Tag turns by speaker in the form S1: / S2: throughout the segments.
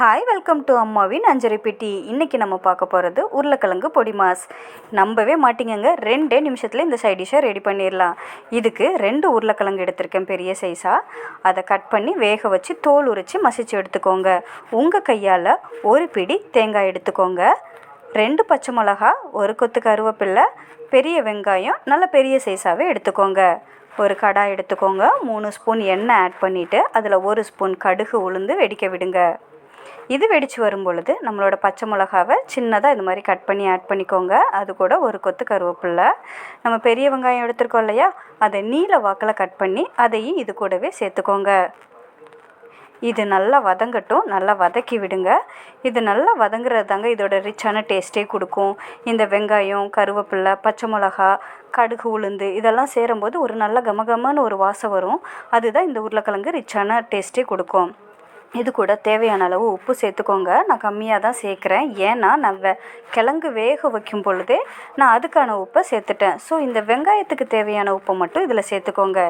S1: Hi welcome to அம்மாவின் அஞ்சரை பெட்டி. இன்றைக்கி நம்ம பார்க்க போகிறது உருளைக்கிழங்கு பொடி மாஸ். நம்பவே மாட்டிங்கங்க. ரெண்டே நிமிஷத்தில் இந்த சைட் டிஷ்ஷை ரெடி பண்ணிடலாம் இதுக்கு ரெண்டு உருளைக்கிழங்கு எடுத்திருக்கேன் பெரிய சைஸாக அதை கட் பண்ணி வேக வச்சு தோல் உரித்து மசிச்சு எடுத்துக்கோங்க. உங்கள் கையால் ஒரு பிடி தேங்காய் எடுத்துக்கோங்க. ரெண்டு பச்சை மிளகா ஒரு கொத்து கருவேப்பில்லை பெரிய வெங்காயம் நல்ல பெரிய சைஸாகவே எடுத்துக்கோங்க. ஒரு கடாய் எடுத்துக்கோங்க. மூணு ஸ்பூன் எண்ணெய் ஆட் பண்ணிவிட்டு அதில் ஒரு ஸ்பூன் கடுகு உளுந்து வெடிக்க விடுங்க. இது வெடித்து வரும் பொழுது நம்மளோட பச்சை மிளகாவை சின்னதாக இது மாதிரி கட் பண்ணி ஆட் பண்ணிக்கோங்க. அது கூட ஒரு கொத்து கருவேப்பில்லை. நம்ம பெரிய வெங்காயம் எடுத்துருக்கோம் இல்லையா? அதை நீல வாக்கில் கட் பண்ணி அதையும் இது கூடவே சேர்த்துக்கோங்க. இது நல்லா வதங்கட்டும். நல்லா வதக்கி விடுங்க. இது நல்லா வதங்குறது தாங்க இதோட ரிச்சான டேஸ்ட்டே கொடுக்கும். இந்த வெங்காயம் கருவேப்பில்லை பச்சை மிளகா கடுகு உளுந்து இதெல்லாம் சேரும்போது ஒரு நல்ல கமகமான ஒரு வாசம் வரும். அதுதான் இந்த உருளைக்கிழங்கு ரிச்சான டேஸ்ட்டே கொடுக்கும். இது கூட தேவையான அளவு உப்பு சேர்த்துக்கோங்க. நான் கம்மியாக தான் சேர்க்குறேன். ஏன்னா நான் வெ கிழங்கு வேக வைக்கும் பொழுதே நான் அதுக்கான உப்பை சேர்த்துட்டேன். ஸோ இந்த வெங்காயத்துக்கு தேவையான உப்பை மட்டும் இதில் சேர்த்துக்கோங்க.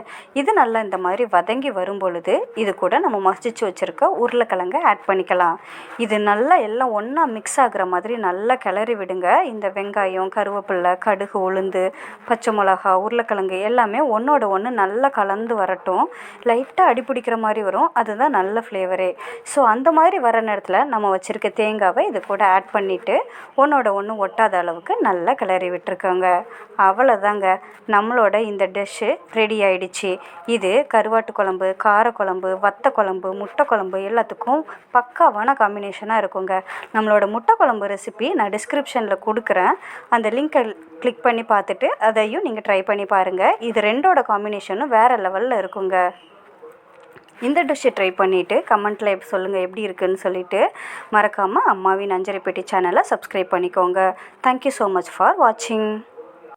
S1: இது நல்லா இந்த மாதிரி வதங்கி வரும் பொழுது இது கூட நம்ம மசிச்சு வச்சுருக்க உருளைக்கிழங்கை ஆட் பண்ணிக்கலாம். இது நல்லா எல்லாம் ஒன்றா மிக்ஸ் ஆகுற மாதிரி நல்லா கிளறி விடுங்க. இந்த வெங்காயம் கருவேப்பில்லை கடுகு உளுந்து பச்சை மிளகா உருளைக்கிழங்கு எல்லாமே ஒன்றோட ஒன்று நல்லா கலந்து வரட்டும். லைட்டாக அடிப்பிடிக்கிற மாதிரி வரும். அதுதான் நல்ல ஃப்ளேவரே ஸோ அந்த மாதிரி வர நேரத்தில் நம்ம வச்சுருக்க தேங்காவை இது கூட ஆட் பண்ணிவிட்டு ஒன்றோட ஒன்று ஒட்டாத அளவுக்கு நல்லா கிளறி விட்டுருக்கோங்க. அவ்வளோதாங்க நம்மளோட இந்த டிஷ்ஷு ரெடி ஆயிடுச்சு. இது கருவாட்டு குழம்பு காரக்குழம்பு வத்த குழம்பு முட்டை குழம்பு எல்லாத்துக்கும் பக்காவான காம்பினேஷனாக இருக்குங்க. நம்மளோட முட்டை குழம்பு ரெசிபி நான் டிஸ்கிரிப்ஷனில் கொடுக்குறேன். அந்த லிங்க்கை கிளிக் பண்ணி பார்த்துட்டு அதையும் நீங்கள் ட்ரை பண்ணி பாருங்கள் இது ரெண்டோட காம்பினேஷனும் வேறு லெவலில் இருக்குங்க. இந்த டிஷ்ஷை ட்ரை பண்ணிவிட்டு கமெண்ட்டில் சொல்லுங்கள் எப்படி இருக்குதுன்னு சொல்லிவிட்டு மறக்காமல் அம்மாவின் அஞ்சரை பெட்டி சேனலை சப்ஸ்கிரைப் பண்ணிக்கோங்க. தேங்க்யூ ஸோ மச் ஃபார் வாட்சிங்